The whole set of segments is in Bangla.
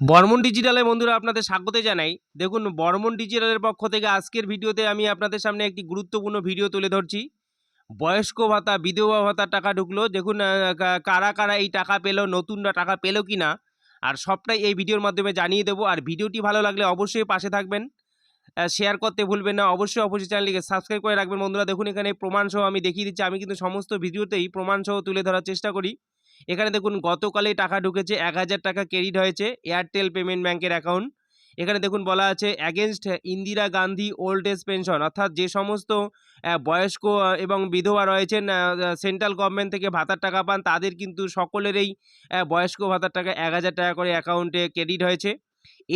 বর্মন ডিজিটালে বন্ধুরা আপনাদের স্বাগত জানাই। দেখুন, বর্মন ডিজিটালের পক্ষ থেকে আজকের ভিডিওতে আমি আপনাদের সামনে একটি গুরুত্বপূর্ণ ভিডিও তুলে ধরছি। বয়স্ক ভাতা, বিধবা ভাতার টাকা ঢুকলো। দেখুন কারা কারা এই টাকা পেল, নতুনরা টাকা পেল কি না আর সবটাই এই ভিডিওর মাধ্যমে জানিয়ে দেবো। আর ভিডিওটি ভালো লাগলে অবশ্যই পাশে থাকবেন। শেয়ার করতে ভুলবেন না। অবশ্যই অবশ্যই চ্যানেলটিকে সাবস্ক্রাইব করে রাখবেন। বন্ধুরা, দেখুন, এখানে প্রমাণ সহ আমি দেখিয়ে দিচ্ছি। আমি কিন্তু সমস্ত ভিডিওতেই প্রমাণ সহ তুলে ধরার চেষ্টা করি। এখানে দেখুন গতকালেই টাকা ঢুকেছে, এক হাজার টাকা ক্রেডিট হয়েছে এয়ারটেল পেমেন্ট ব্যাংকের অ্যাকাউন্ট এখানে দেখুন বলা আছে against Indira Gandhi old age pension অর্থাৎ যে সমস্ত বয়স্ক এবং বিধবা রয়েছেন সেন্ট্রাল গভর্নমেন্ট থেকে ভাতার টাকা পান, তাদের কিন্তু সকলেরই বয়স্ক ভাতার টাকা এক হাজার টাকা করে অ্যাকাউন্টে ক্রেডিট হয়েছে।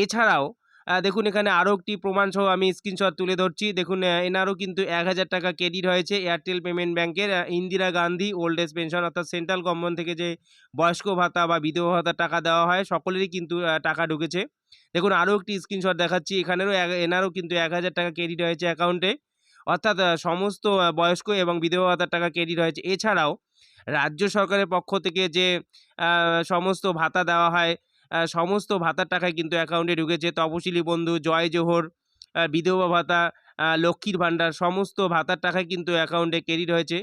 এছাড়াও দেখুন, এখানে আরও একটি প্রমাণ সহ আমি স্ক্রিনশট তুলে ধরছি। দেখুন এনারও কিন্তু এক হাজার টাকা ক্রেডিট হয়েছে এয়ারটেল পেমেন্ট ব্যাংকের Indira Gandhi old age pension অর্থাৎ সেন্ট্রাল গভর্নমেন্ট থেকে যে বয়স্ক ভাতা বা বিধবা ভাতার টাকা দেওয়া হয়, সকলেরই কিন্তু টাকা ঢুকেছে। দেখুন, আরও একটি স্ক্রিনশট দেখাচ্ছি। এখানেরও এনারও কিন্তু এক হাজার টাকা ক্রেডিট হয়েছে অ্যাকাউন্টে অর্থাৎ সমস্ত বয়স্ক এবং বিধবা ভাতার টাকা ক্রেডিট হয়েছে। এছাড়াও, রাজ্য সরকারের পক্ষ থেকে যে সমস্ত ভাতা দেওয়া হয় সমস্ত ভাতার টাকা কিন্তু অ্যাকাউন্টে ঢুকেছে। তপশিলি বন্ধু, জয় জোহর বিধবা ভাতা লক্ষ্মীর ভাণ্ডার, সমস্ত ভাতার টাকা কিন্তু অ্যাকাউন্টে ক্রেডিট হয়েছে।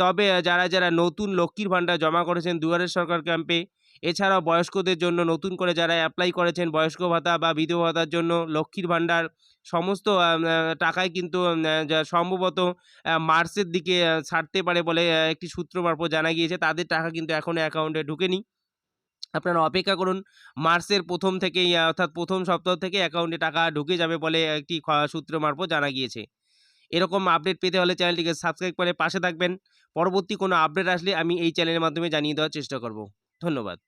তবে যারা যারা নতুন লক্ষ্মীর ভাণ্ডার জমা করেছেন দুয়ারের সরকার ক্যাম্পে এছাড়াও বয়স্কদের জন্য নতুন করে যারা অ্যাপ্লাই করেছেন বয়স্ক ভাতা বা বিধবা ভাতার জন্য লক্ষ্মীর ভাণ্ডার, সমস্ত টাকাই কিন্তু সম্ভবত মার্চের দিকে ছাড়তে পারে বলে একটি সূত্র মারফত জানা গিয়েছে। তাদের টাকা কিন্তু এখনও অ্যাকাউন্টে ঢুকেনি। আপনারা অপেক্ষা করুন। মার্চের প্রথম থেকেই, অর্থাৎ প্রথম সপ্তাহ থেকে অ্যাকাউন্টে টাকা ঢুকে যাবে বলে একটি সূত্র মারফত জানা গিয়েছে। এরকম আপডেট পেতে হলে চ্যানেলটিকে সাবস্ক্রাইব করে পাশে থাকবেন। পরবর্তী কোনো আপডেট আসলে আমি এই চ্যানেলের মাধ্যমে জানিয়ে দেওয়ার চেষ্টা করব। ধন্যবাদ।